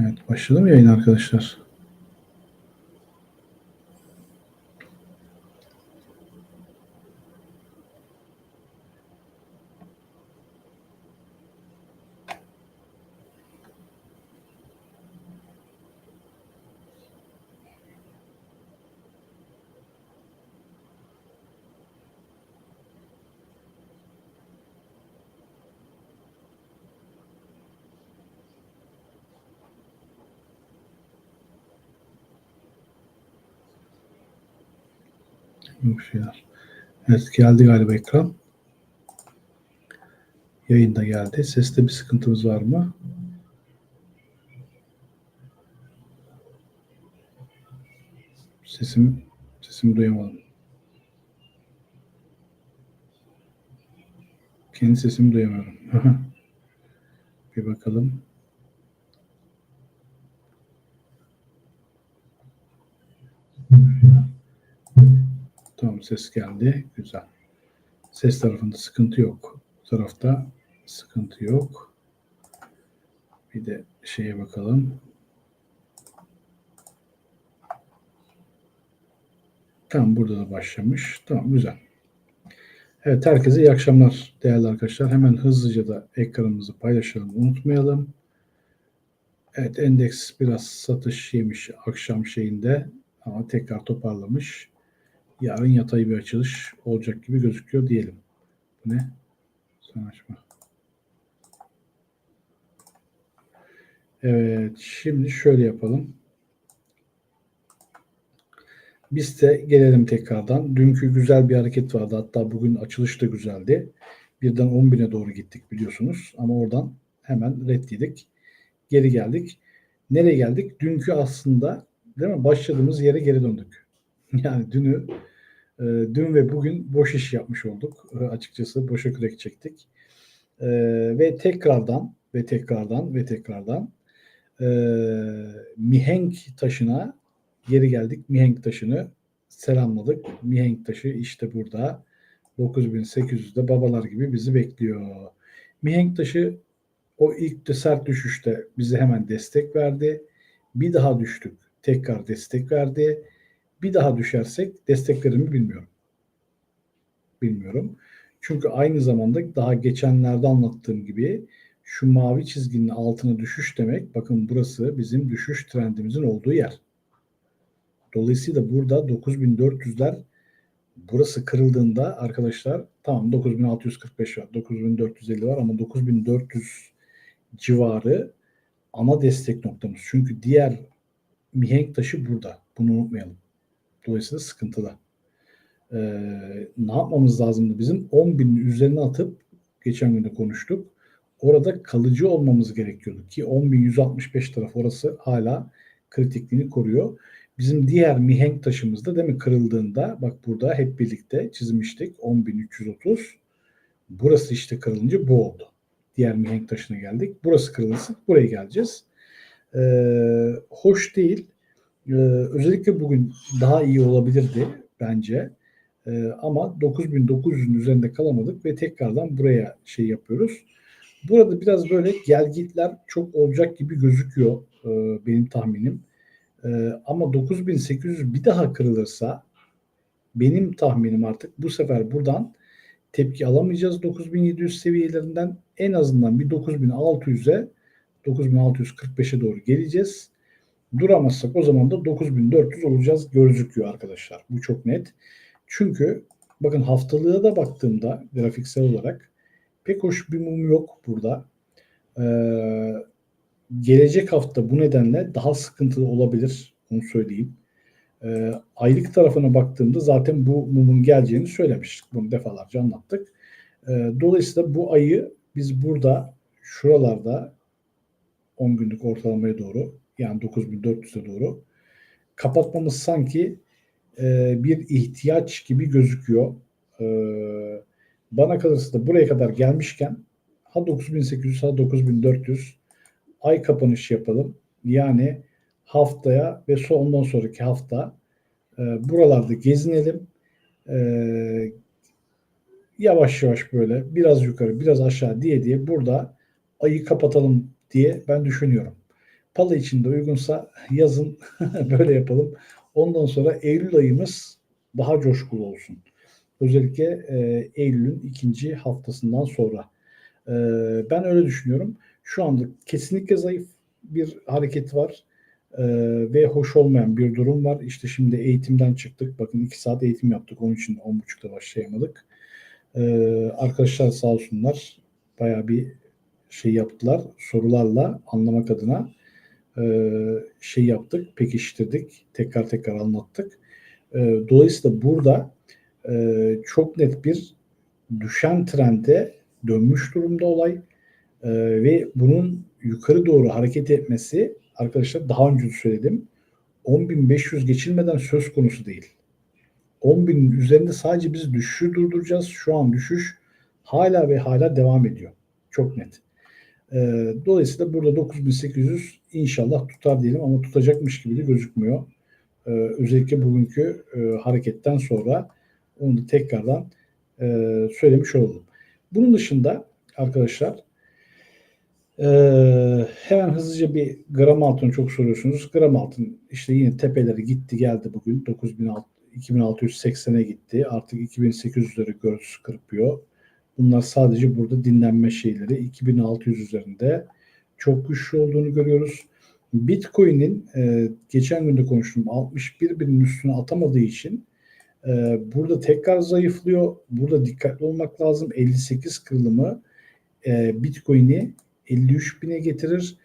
Evet başladı yayın arkadaşlar? Yok şeyler. Evet geldi galiba ekran. Yayında geldi. Seste bir sıkıntımız var mı? Sesim sesimi duyamadım. Kendi sesimi duyamıyorum. bir bakalım. Tamam ses geldi. Güzel. Ses tarafında sıkıntı yok. Bu tarafta sıkıntı yok. Bir de şeye bakalım. Tamam burada da başlamış. Tamam güzel. Evet herkese iyi akşamlar değerli arkadaşlar. Hemen hızlıca da ekranımızı paylaşalım. Unutmayalım. Evet endeks biraz satış yemiş akşam şeyinde ama tekrar toparlamış yarın yatay bir açılış olacak gibi gözüküyor diyelim. Ne? Sen açma. Evet, şimdi şöyle yapalım. Biz de gelelim tekrardan. Dünkü güzel bir hareket vardı. Hatta bugün açılış da güzeldi. Birden 10 bine doğru gittik biliyorsunuz. Ama oradan hemen reddedik. Geri geldik. Nereye geldik? Dünkü aslında değil mi? Başladığımız yere geri döndük. Yani dünü e, dün ve bugün boş iş yapmış olduk. E, açıkçası boşa kürek çektik. E, ve tekrardan ve tekrardan ve tekrardan e, mihenk taşına geri geldik. Mihenk taşını selamladık. Mihenk taşı işte burada 9800'de babalar gibi bizi bekliyor. Mihenk taşı o ilk de sert düşüşte bize hemen destek verdi. Bir daha düştük. Tekrar destek verdi bir daha düşersek desteklerimi bilmiyorum. Bilmiyorum. Çünkü aynı zamanda daha geçenlerde anlattığım gibi şu mavi çizginin altına düşüş demek bakın burası bizim düşüş trendimizin olduğu yer. Dolayısıyla burada 9400'ler burası kırıldığında arkadaşlar tamam 9645 var 9450 var ama 9400 civarı ana destek noktamız. Çünkü diğer mihenk taşı burada. Bunu unutmayalım. Dolayısıyla sıkıntılı. Ee, ne yapmamız lazımdı bizim? 10 binin üzerine atıp geçen gün de konuştuk. Orada kalıcı olmamız gerekiyordu ki 10.165 taraf orası hala kritikliğini koruyor. Bizim diğer mihenk taşımızda değil mi kırıldığında bak burada hep birlikte çizmiştik 10.330. Burası işte kırılınca bu oldu. Diğer mihenk taşına geldik. Burası kırılırsa buraya geleceğiz. Ee, hoş değil. Ee, özellikle bugün daha iyi olabilirdi bence. Ee, ama 9900'ün üzerinde kalamadık ve tekrardan buraya şey yapıyoruz. Burada biraz böyle gelgitler çok olacak gibi gözüküyor e, benim tahminim. E, ama 9800 bir daha kırılırsa benim tahminim artık bu sefer buradan tepki alamayacağız 9700 seviyelerinden en azından bir 9600'e 9645'e doğru geleceğiz. Duramazsak o zaman da 9400 olacağız gözüküyor arkadaşlar. Bu çok net. Çünkü bakın haftalığa da baktığımda grafiksel olarak pek hoş bir mum yok burada. Ee, gelecek hafta bu nedenle daha sıkıntılı olabilir. Onu söyleyeyim. Ee, aylık tarafına baktığımda zaten bu mumun geleceğini söylemiştik. Bunu defalarca anlattık. Ee, dolayısıyla bu ayı biz burada şuralarda 10 günlük ortalamaya doğru yani 9400'e doğru kapatmamız sanki e, bir ihtiyaç gibi gözüküyor. E, bana kalırsa da buraya kadar gelmişken ha 9800 ha 9400 ay kapanış yapalım. Yani haftaya ve ondan sonraki hafta e, buralarda gezinelim. E, yavaş yavaş böyle biraz yukarı biraz aşağı diye diye burada ayı kapatalım diye ben düşünüyorum. Pala için de uygunsa yazın böyle yapalım. Ondan sonra Eylül ayımız daha coşkulu olsun. Özellikle e, Eylül'ün ikinci haftasından sonra. E, ben öyle düşünüyorum. Şu anda kesinlikle zayıf bir hareket var e, ve hoş olmayan bir durum var. İşte şimdi eğitimden çıktık. Bakın iki saat eğitim yaptık. Onun için 10.30'da başlayamadık. E, arkadaşlar sağ olsunlar. Bayağı bir şey yaptılar. Sorularla anlamak adına e, şey yaptık. Pekiştirdik. Tekrar tekrar anlattık. E, dolayısıyla burada e, çok net bir düşen trende dönmüş durumda olay e, ve bunun yukarı doğru hareket etmesi arkadaşlar daha önce söyledim 10.500 geçilmeden söz konusu değil. 10.000'in üzerinde sadece biz düşüşü durduracağız. Şu an düşüş hala ve hala devam ediyor. Çok net. E, dolayısıyla burada 9800 inşallah tutar diyelim ama tutacakmış gibi de gözükmüyor. E, özellikle bugünkü e, hareketten sonra onu da tekrardan e, söylemiş oldum. Bunun dışında arkadaşlar e, hemen hızlıca bir gram altını çok soruyorsunuz. Gram altın işte yine tepeleri gitti geldi bugün 2680'e gitti. Artık 2800'leri görüntüsü kırpıyor. Bunlar sadece burada dinlenme şeyleri. 2600 üzerinde çok güçlü olduğunu görüyoruz. Bitcoin'in e, geçen günde konuştum 61 binin üstüne atamadığı için e, burada tekrar zayıflıyor. Burada dikkatli olmak lazım. 58 kırılımı e, Bitcoin'i 53 bine getirir.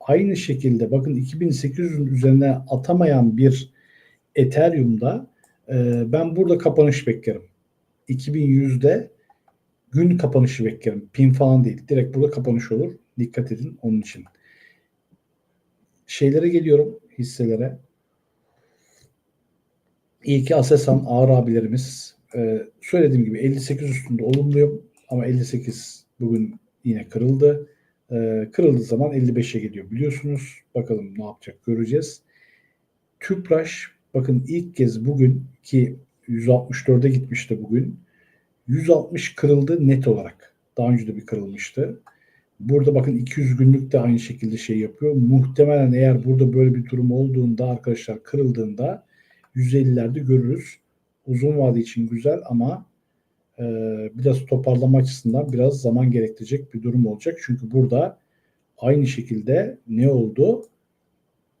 Aynı şekilde bakın 2800'ün üzerine atamayan bir Ethereum'da e, ben burada kapanış beklerim. 2100'de gün kapanışı beklerim. Pin falan değil. Direkt burada kapanış olur. Dikkat edin onun için. Şeylere geliyorum hisselere. İyi ki Aselsan ağır abilerimiz e, söylediğim gibi 58 üstünde olumluyum ama 58 bugün yine kırıldı. E, kırıldığı zaman 55'e geliyor biliyorsunuz. Bakalım ne yapacak göreceğiz. Tüpraş bakın ilk kez bugün ki 164'e gitmişti bugün. 160 kırıldı net olarak. Daha önce de bir kırılmıştı. Burada bakın 200 günlük de aynı şekilde şey yapıyor. Muhtemelen eğer burada böyle bir durum olduğunda arkadaşlar kırıldığında 150'lerde görürüz. Uzun vade için güzel ama e, biraz toparlama açısından biraz zaman gerektirecek bir durum olacak. Çünkü burada aynı şekilde ne oldu?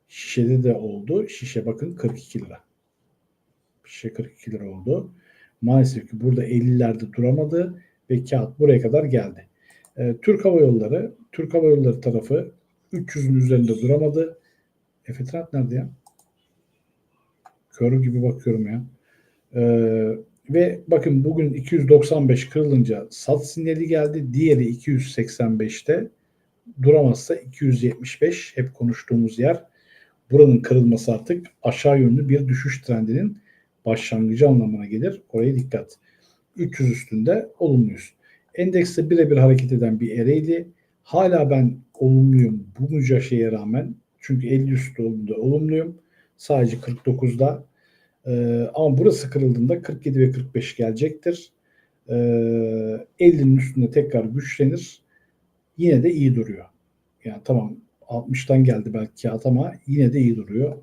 Şişede de oldu. Şişe bakın 42 lira. Şişe 42 lira oldu. Maalesef ki burada 50'lerde duramadı ve kağıt buraya kadar geldi. E, Türk Hava Yolları, Türk Hava Yolları tarafı 300'ün üzerinde duramadı. Efe Trend nerede ya? Körü gibi bakıyorum ya. Ee, ve bakın bugün 295 kırılınca sat sinyali geldi. Diğeri 285'te duramazsa 275 hep konuştuğumuz yer. Buranın kırılması artık aşağı yönlü bir düşüş trendinin başlangıcı anlamına gelir. Oraya dikkat. 300 üstünde olumluyuz. Endekste birebir hareket eden bir Ereğli. Hala ben olumluyum bu mücaşeye rağmen. Çünkü 50 üstü olduğunda olumluyum. Sadece 49'da. Ee, ama burası kırıldığında 47 ve 45 gelecektir. Ee, 50'nin üstünde tekrar güçlenir. Yine de iyi duruyor. Yani tamam 60'tan geldi belki kağıt ama yine de iyi duruyor.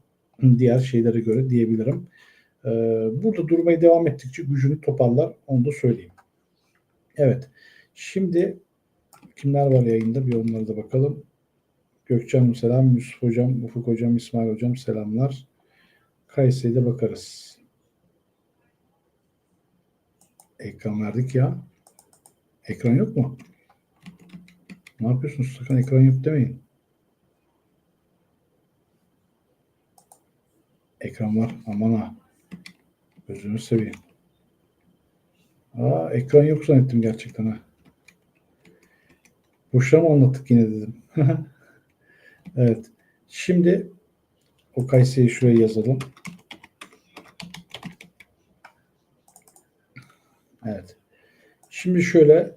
Diğer şeylere göre diyebilirim. Ee, burada durmaya devam ettikçe gücünü toparlar. Onu da söyleyeyim. Evet. Şimdi kimler var yayında bir onlara da bakalım. Gökçen selam, Yusuf hocam, Ufuk hocam, İsmail hocam selamlar. Kayseri'de bakarız. Ekran verdik ya. Ekran yok mu? Ne yapıyorsunuz? Sakın ekran yok demeyin. Ekran var. Aman ha. Gözünü seveyim. Aa, ekran yok zannettim gerçekten ha. Boşuna mı anlattık yine dedim. evet. Şimdi o Kayseri'yi şuraya yazalım. Evet. Şimdi şöyle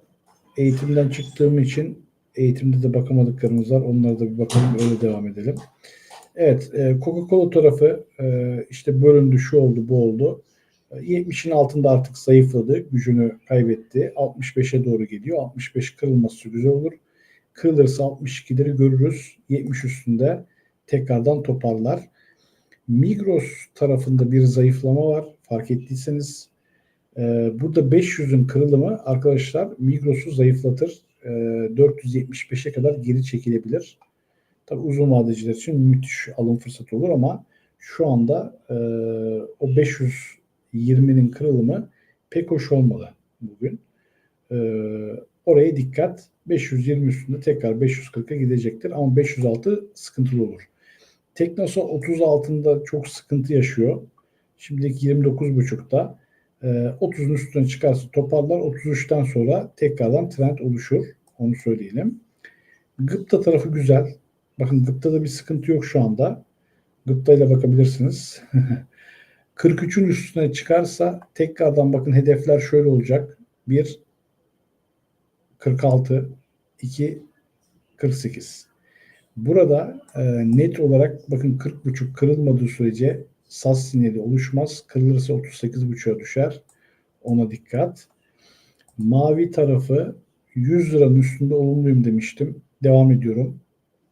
eğitimden çıktığım için eğitimde de bakamadıklarımız var. Onlara da bir bakalım öyle devam edelim. Evet e, Coca-Cola tarafı e, işte bölündü şu oldu bu oldu. 70'in altında artık zayıfladı, gücünü kaybetti. 65'e doğru geliyor. 65 kırılması güzel olur. Kırılırsa 62'leri görürüz. 70 üstünde tekrardan toparlar. Migros tarafında bir zayıflama var. Fark ettiyseniz ee, burada 500'ün kırılımı arkadaşlar Migros'u zayıflatır. Ee, 475'e kadar geri çekilebilir. Tabii uzun vadeciler için müthiş alım fırsatı olur ama şu anda e, o 500 20'nin kırılımı pek hoş olmadı bugün. E, oraya dikkat. 520 üstünde tekrar 540'a gidecektir ama 506 sıkıntılı olur. Teknosa 30 altında çok sıkıntı yaşıyor. Şimdiki 29.5'da 30'un üstüne çıkarsa toparlar. 33'ten sonra tekrardan trend oluşur. Onu söyleyelim. Gıpta tarafı güzel. Bakın Gıpta'da bir sıkıntı yok şu anda. Gıpta ile bakabilirsiniz. 43'ün üstüne çıkarsa tekrardan bakın hedefler şöyle olacak. 1 46 2 48. Burada e, net olarak bakın 40.5 kırılmadığı sürece sas sinyali oluşmaz. Kırılırsa 38.5'a düşer. Ona dikkat. Mavi tarafı 100 liranın üstünde olumluyum demiştim. Devam ediyorum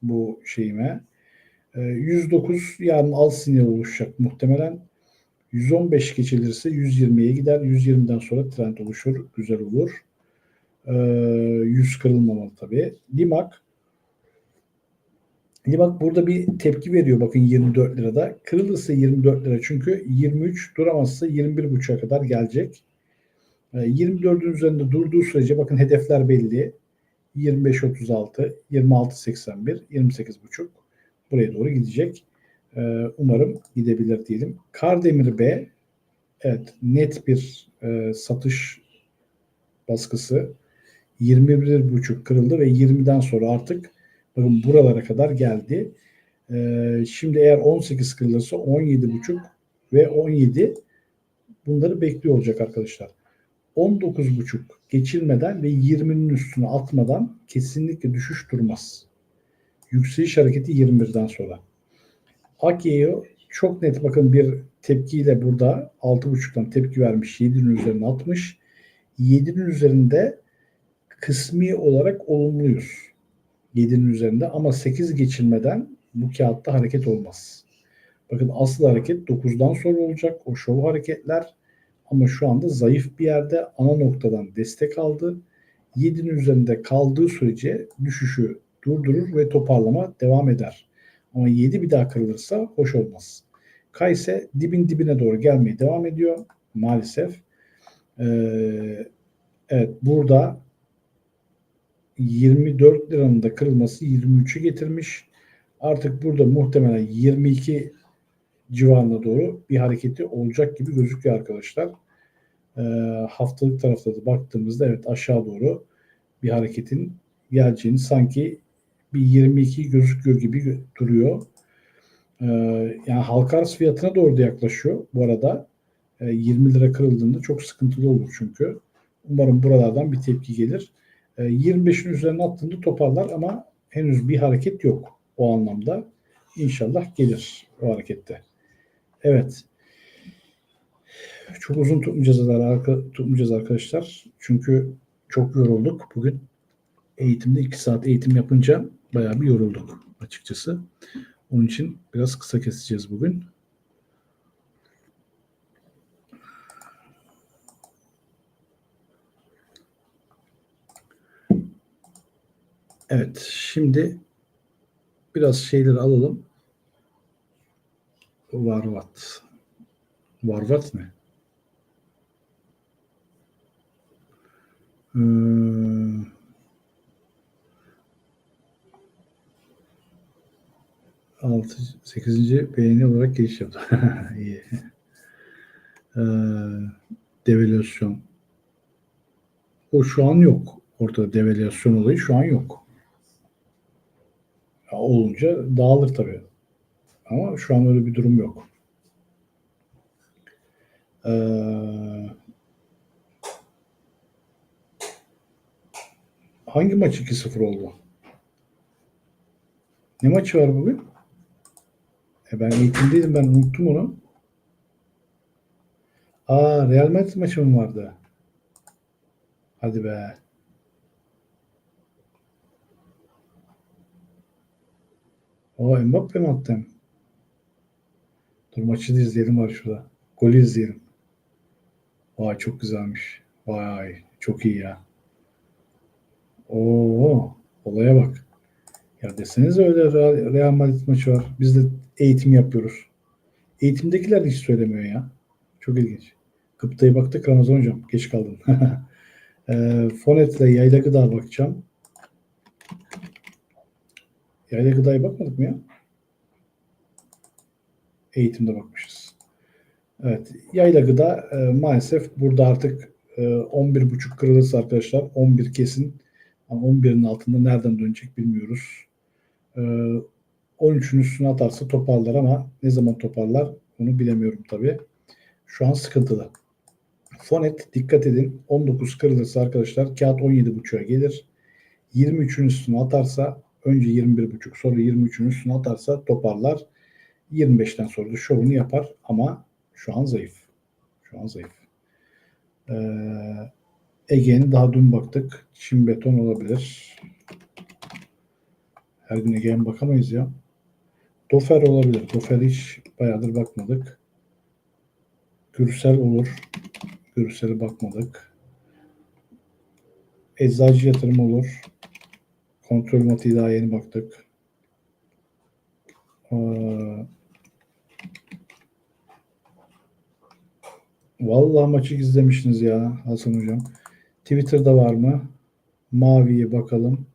bu şeyime. E, 109 yarın al sinyal oluşacak muhtemelen. 115 geçilirse 120'ye gider. 120'den sonra trend oluşur. Güzel olur. E, 100 kırılmamalı tabii. Limak Limak burada bir tepki veriyor bakın 24 lirada. Kırılırsa 24 lira çünkü 23 duramazsa 21.5'a kadar gelecek. 24'ün üzerinde durduğu sürece bakın hedefler belli. 25.36, 26.81, 28.5 buraya doğru gidecek. Umarım gidebilir diyelim. Kardemir B evet net bir e, satış baskısı 21.5 kırıldı ve 20'den sonra artık bakın buralara kadar geldi. E, şimdi eğer 18 kırılırsa 17.5 ve 17 bunları bekliyor olacak arkadaşlar. 19.5 geçilmeden ve 20'nin üstüne atmadan kesinlikle düşüş durmaz. Yükseliş hareketi 21'den sonra. Akye'ye çok net bakın bir tepkiyle burada 6.5'tan tepki vermiş 7'nin üzerine atmış. 7'nin üzerinde kısmi olarak olumluyuz. 7'nin üzerinde ama 8 geçilmeden bu kağıtta hareket olmaz. Bakın asıl hareket 9'dan sonra olacak. O şov hareketler ama şu anda zayıf bir yerde ana noktadan destek aldı. 7'nin üzerinde kaldığı sürece düşüşü durdurur ve toparlama devam eder. Ama 7 bir daha kırılırsa hoş olmaz. Kayse dibin dibine doğru gelmeye devam ediyor maalesef. Ee, evet burada 24 liranın da kırılması 23'ü getirmiş. Artık burada muhtemelen 22 civarına doğru bir hareketi olacak gibi gözüküyor arkadaşlar. Ee, haftalık tarafta da baktığımızda evet aşağı doğru bir hareketin geleceğini sanki bir 22 gözüküyor gibi duruyor. Ee, yani halka arz fiyatına doğru da yaklaşıyor bu arada. Ee, 20 lira kırıldığında çok sıkıntılı olur çünkü. Umarım buralardan bir tepki gelir. Ee, 25'in üzerine attığında toparlar ama henüz bir hareket yok o anlamda. İnşallah gelir o harekette. Evet. Çok uzun tutmayacağız, arka, tutmayacağız arkadaşlar. Çünkü çok yorulduk bugün. Eğitimde 2 saat eğitim yapınca bayağı bir yorulduk açıkçası. Onun için biraz kısa keseceğiz bugün. Evet, şimdi biraz şeyleri alalım. Varvat. Varvat ne? Hmm. 6, 8. beğeni olarak giriş yaptı. İyi. Ee, devalüasyon. O şu an yok. Ortada devalüasyon olayı şu an yok. Ya olunca dağılır tabii. Ama şu an öyle bir durum yok. Ee, hangi maç 2-0 oldu? Ne maçı var bugün? E ben eğitimdeydim ben unuttum onu. Aa Real Madrid maçı mı vardı? Hadi be. O Mbappe mi attı? Dur maçı da izleyelim var şurada. Golü izleyelim. Vay çok güzelmiş. Vay çok iyi ya. Oo olaya bak. Ya desenize öyle Real Madrid maçı var. Biz de eğitim yapıyoruz. Eğitimdekiler hiç söylemiyor ya. Çok ilginç. Gıpta'ya baktık Ramazan hocam. Geç kaldım. e, Fonet'le yayla gıda bakacağım. Yayla gıdaya bakmadık mı ya? Eğitimde bakmışız. Evet. Yayla gıda e, maalesef burada artık e, 11.5 kırılırsa arkadaşlar 11 kesin ama 11'in altında nereden dönecek bilmiyoruz. E, 13'ün üstüne atarsa toparlar ama ne zaman toparlar onu bilemiyorum tabii. Şu an sıkıntılı. Fonet dikkat edin 19 kırılırsa arkadaşlar kağıt 17.5'a gelir. 23'ün üstüne atarsa önce 21.5 sonra 23'ün üstüne atarsa toparlar. 25'ten sonra da şovunu yapar ama şu an zayıf. Şu an zayıf. Ee, Ege'nin daha dün baktık. Çin beton olabilir. Her gün Ege'ye bakamayız ya. Dofer olabilir. Dofer hiç bayağıdır bakmadık. Gürsel olur. Gürsel'e bakmadık. Eczacı yatırım olur. Kontrol matiği daha yeni baktık. Ee, Vallahi maçı izlemişsiniz ya Hasan Hocam. Twitter'da var mı? Maviye bakalım.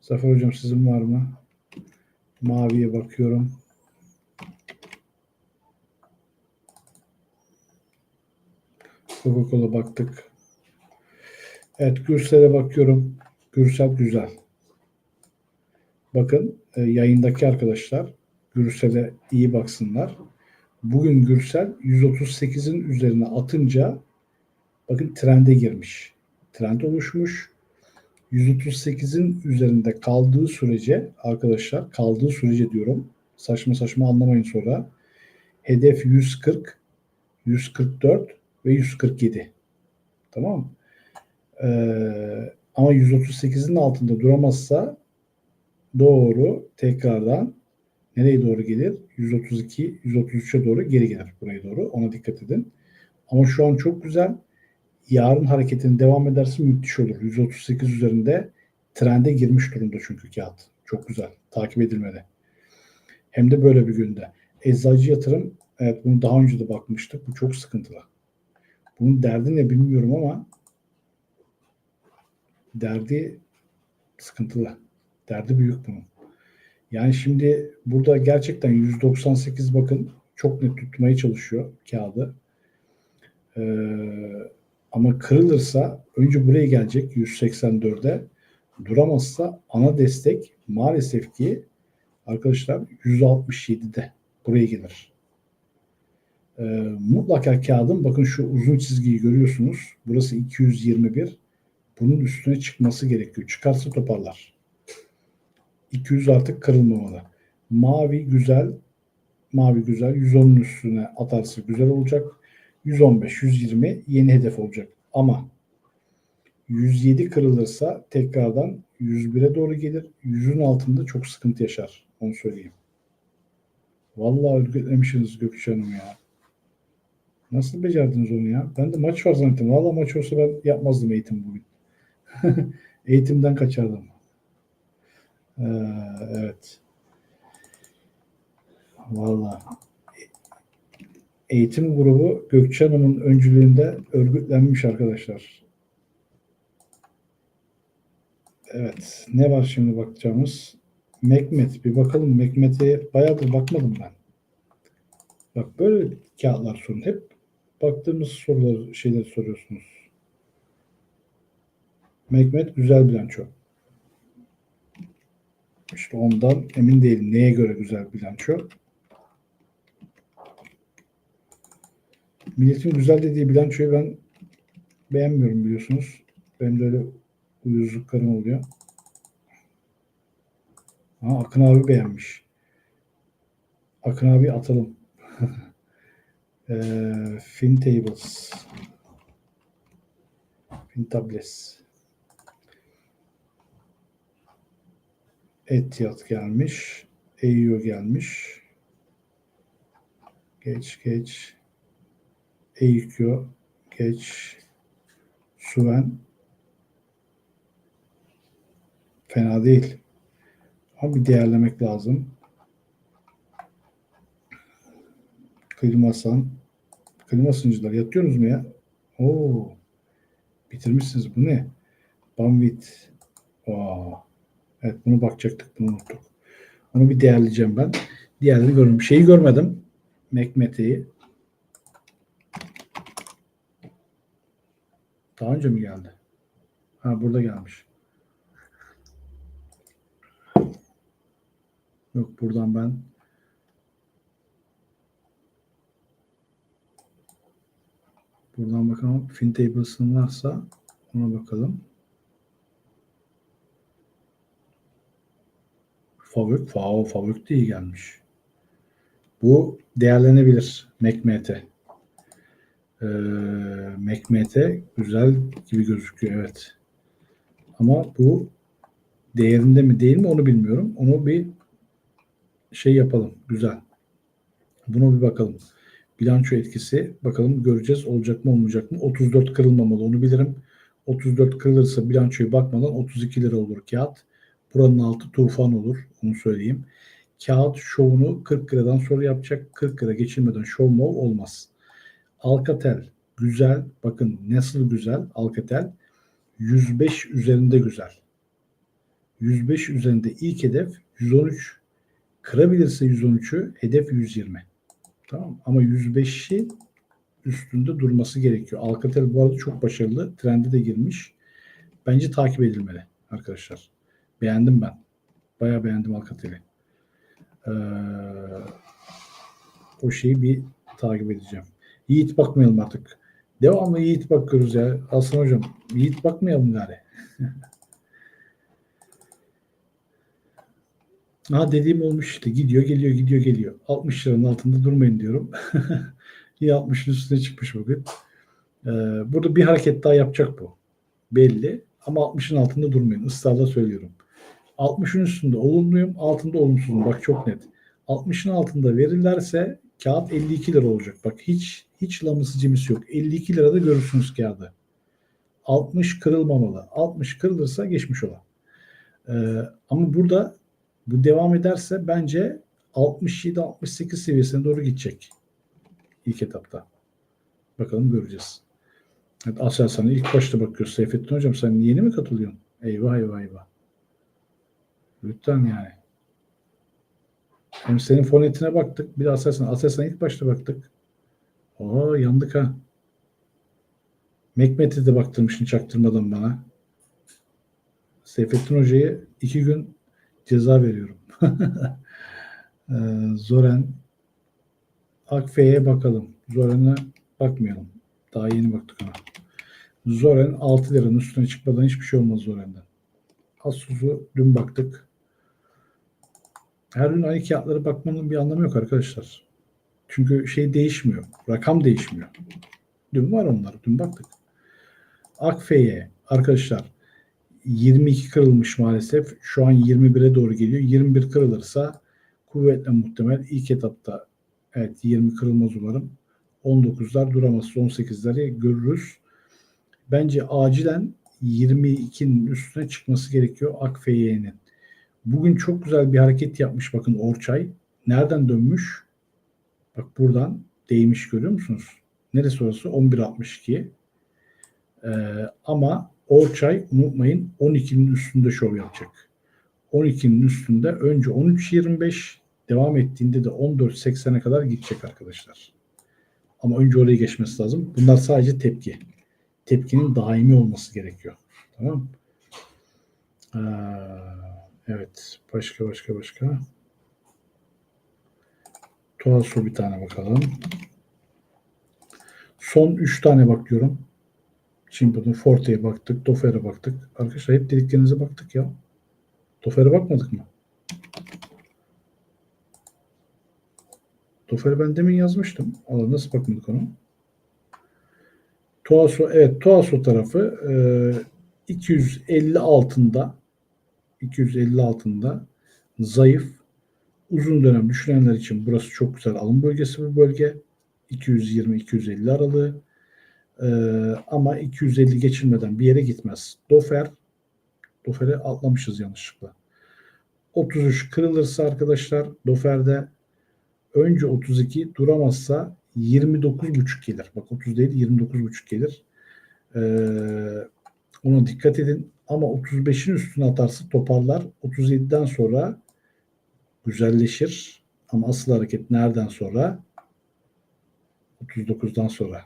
Zafer Hocam sizin var mı? Maviye bakıyorum. Coca-Cola baktık. Evet Gürsel'e bakıyorum. Gürsel güzel. Bakın e, yayındaki arkadaşlar Gürsel'e iyi baksınlar. Bugün Gürsel 138'in üzerine atınca bakın trende girmiş. Trend oluşmuş. 138'in üzerinde kaldığı sürece arkadaşlar kaldığı sürece diyorum. Saçma saçma anlamayın sonra. Hedef 140, 144 ve 147. Tamam mı? Ee, ama 138'in altında duramazsa doğru tekrardan nereye doğru gelir? 132, 133'e doğru geri gelir buraya doğru. Ona dikkat edin. Ama şu an çok güzel. Yarın hareketini devam ederse müthiş olur. 138 üzerinde trende girmiş durumda çünkü kağıt. Çok güzel. Takip edilmeli. Hem de böyle bir günde. Eczacı yatırım evet bunu daha önce de bakmıştık. Bu çok sıkıntılı. Bunun derdi ne bilmiyorum ama derdi sıkıntılı. Derdi büyük bunun. Yani şimdi burada gerçekten 198 bakın çok net tutmaya çalışıyor kağıdı. Ee, ama kırılırsa önce buraya gelecek 184'e duramazsa ana destek maalesef ki arkadaşlar 167'de buraya gelir. Ee, mutlaka kağıdın bakın şu uzun çizgiyi görüyorsunuz. Burası 221. Bunun üstüne çıkması gerekiyor. Çıkarsa toparlar. 200 artık kırılmamalı. Mavi güzel. Mavi güzel. 110'un üstüne atarsa güzel olacak. 115, 120 yeni hedef olacak. Ama 107 kırılırsa tekrardan 101'e doğru gelir. 100'ün altında çok sıkıntı yaşar. Onu söyleyeyim. Vallahi örgütlemişsiniz Gökçe Hanım ya. Nasıl becerdiniz onu ya? Ben de maç var zannettim. Vallahi maç olsa ben yapmazdım eğitim bugün. Eğitimden kaçardım. Ee, evet. Vallahi eğitim grubu Gökçe Hanım'ın öncülüğünde örgütlenmiş arkadaşlar. Evet. Ne var şimdi bakacağımız? Mekmet. Bir bakalım. Mekmet'e bayağıdır bakmadım ben. Bak böyle kağıtlar sorun. Hep baktığımız soruları, şeyleri soruyorsunuz. Mekmet güzel bilanço. İşte ondan emin değilim. Neye göre güzel bilanço? Milletin güzel dediği bilançoyu ben beğenmiyorum biliyorsunuz. Benim de öyle uyuzluklarım oluyor. Ha, Akın abi beğenmiş. Akın abi atalım. e, fin tables. Fin tables. Etiyat gelmiş. Eyo gelmiş. Geç geç. Eikyo geç. Suven fena değil. Ama bir değerlemek lazım. Klimasan. Klimasıncılar yatıyorsunuz mu ya? Oo. Bitirmişsiniz. Bu ne? Banvit. Aa. Evet bunu bakacaktık. Bunu unuttuk. Onu bir değerleyeceğim ben. Diğerlerini görürüm. Şeyi görmedim. Mekmete'yi. Daha önce mi geldi? Ha burada gelmiş. Yok buradan ben buradan bakalım FinTables'ın varsa ona bakalım. Favök, Favök de iyi gelmiş. Bu değerlenebilir MacMT. Ee, MacMT güzel gibi gözüküyor evet. Ama bu değerinde mi değil mi onu bilmiyorum. Onu bir şey yapalım. Güzel. Buna bir bakalım. Bilanço etkisi bakalım göreceğiz olacak mı olmayacak mı? 34 kırılmamalı onu bilirim. 34 kırılırsa bilançoya bakmadan 32 lira olur kağıt. Buranın altı tufan olur. Onu söyleyeyim. Kağıt şovunu 40 liradan sonra yapacak. 40 lira geçilmeden şov mov olmaz. Alcatel güzel. Bakın nasıl güzel Alcatel. 105 üzerinde güzel. 105 üzerinde ilk hedef 113. Kırabilirse 113'ü hedef 120. Tamam ama 105'i üstünde durması gerekiyor. Alcatel bu arada çok başarılı. Trende de girmiş. Bence takip edilmeli arkadaşlar. Beğendim ben. Bayağı beğendim Alcatel'i. Ee, o şeyi bir takip edeceğim. Yiğit bakmayalım artık. Devamlı Yiğit bakıyoruz ya. Aslan hocam Yiğit bakmayalım gari. Ha dediğim olmuş işte. Gidiyor geliyor gidiyor geliyor. 60 liranın altında durmayın diyorum. İyi 60'ın üstüne çıkmış bugün. Ee, burada bir hareket daha yapacak bu. Belli. Ama 60'ın altında durmayın. Israrla söylüyorum. 60'ın üstünde olumluyum. Altında olumsuzum. Bak çok net. 60'ın altında verirlerse kağıt 52 lira olacak. Bak hiç hiç lamısı cimisi yok. 52 lirada görürsünüz kağıdı. 60 kırılmamalı. 60 kırılırsa geçmiş olan. Ee, ama burada bu devam ederse bence 67-68 seviyesine doğru gidecek. ilk etapta. Bakalım göreceğiz. Evet, Aselsan'a ilk başta bakıyoruz. Seyfettin Hocam sen yeni mi katılıyorsun? Eyvah eyvah eyvah. Lütfen yani. Hem senin fonetine baktık. Bir de Aselsan. Aselsan'a ilk başta baktık. Oo yandık ha. Mekmet'e de baktırmışsın çaktırmadan bana. Seyfettin Hoca'ya iki gün ceza veriyorum. Ee, Zoren Akfe'ye bakalım. Zoren'e bakmayalım. Daha yeni baktık ona. Zoren 6 liranın üstüne çıkmadan hiçbir şey olmaz Zoren'den. Asus'u dün baktık. Her gün aynı kağıtlara bakmanın bir anlamı yok arkadaşlar. Çünkü şey değişmiyor. Rakam değişmiyor. Dün var onlar. Dün baktık. Akfe'ye arkadaşlar 22 kırılmış maalesef. Şu an 21'e doğru geliyor. 21 kırılırsa kuvvetle muhtemel ilk etapta evet 20 kırılmaz umarım. 19'lar duramaz. 18'leri görürüz. Bence acilen 22'nin üstüne çıkması gerekiyor Akfeye'nin. Bugün çok güzel bir hareket yapmış bakın Orçay. Nereden dönmüş? Bak buradan değmiş görüyor musunuz? Neresi orası? 11.62. Ee, ama Orçay unutmayın 12'nin üstünde şov yapacak. 12'nin üstünde önce 13.25 devam ettiğinde de 14.80'e kadar gidecek arkadaşlar. Ama önce orayı geçmesi lazım. Bunlar sadece tepki. Tepkinin daimi olması gerekiyor. Tamam ee, Evet. Başka başka başka. Tuasu bir tane bakalım. Son 3 tane bakıyorum. Şimdi Forte'ye baktık. Dofer'e baktık. Arkadaşlar hep dediklerinize baktık ya. Dofer'e bakmadık mı? Dofer'e ben demin yazmıştım. Allah nasıl bakmadık ona? Tuaso evet Tuaso tarafı e, 250 altında 250 altında zayıf Uzun dönem düşünenler için burası çok güzel alım bölgesi bir bölge. 220-250 aralığı. Ee, ama 250 geçilmeden bir yere gitmez. Dofer, Dofer'i atlamışız yanlışlıkla. 33 kırılırsa arkadaşlar Dofer'de önce 32 duramazsa 29.5 gelir. Bak 30 değil 29.5 gelir. Ee, ona dikkat edin. Ama 35'in üstüne atarsa toparlar. 37'den sonra güzelleşir. Ama asıl hareket nereden sonra? 39'dan sonra.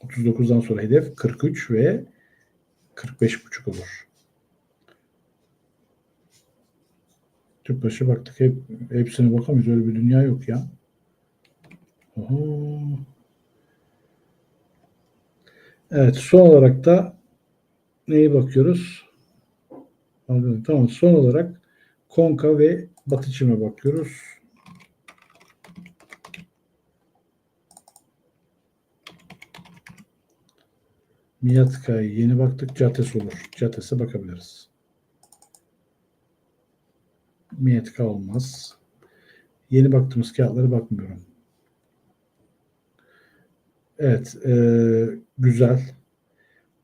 39'dan sonra hedef 43 ve 45.5 olur. Tüpraş'a baktık. Hep, hepsine bakamayız. Öyle bir dünya yok ya. Aha. Evet. Son olarak da neye bakıyoruz? Tamam. Son olarak konka ve batı çime bakıyoruz. Miyatka'ya yeni baktık. Cates olur. Cates'e bakabiliriz. Miyatka olmaz. Yeni baktığımız kağıtlara bakmıyorum. Evet. E, güzel.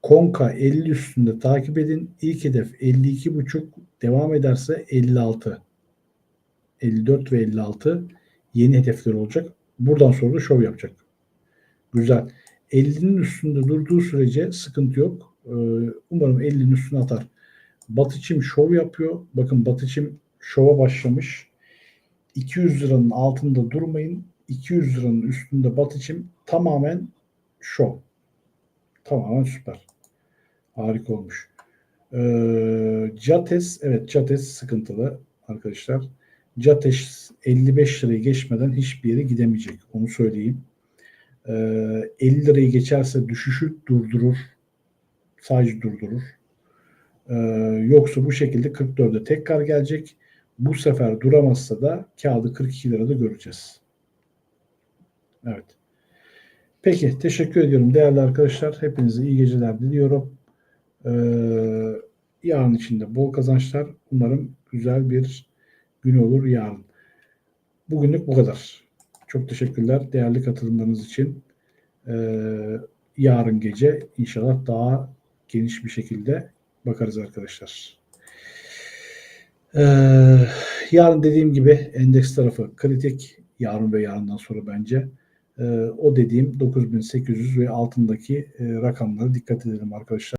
Konka 50 üstünde takip edin. İlk hedef 52.5 devam ederse 56. 54 ve 56 yeni hedefler olacak. Buradan sonra da şov yapacak. Güzel. 50'nin üstünde durduğu sürece sıkıntı yok. Ee, umarım 50'nin üstüne atar. Batıçim şov yapıyor. Bakın Batıçim şova başlamış. 200 liranın altında durmayın. 200 liranın üstünde Batıçim tamamen şov. Tamamen süper. Harika olmuş. Ee, Cates, evet Cates sıkıntılı arkadaşlar. Cates 55 lirayı geçmeden hiçbir yere gidemeyecek. Onu söyleyeyim. Ee, 50 lirayı geçerse düşüşü durdurur. Sadece durdurur. Ee, yoksa bu şekilde 44'e tekrar gelecek. Bu sefer duramazsa da kağıdı 42 lirada göreceğiz. Evet. Peki teşekkür ediyorum değerli arkadaşlar. Hepinize iyi geceler diliyorum. Ee, yarın içinde bol kazançlar. Umarım güzel bir gün olur yarın. Bugünlük bu kadar. Çok teşekkürler değerli katılımlarınız için. Ee, yarın gece inşallah daha geniş bir şekilde bakarız arkadaşlar. Ee, yarın dediğim gibi endeks tarafı kritik. Yarın ve yarından sonra bence. Ee, o dediğim 9800 ve altındaki e, rakamlara dikkat edelim arkadaşlar.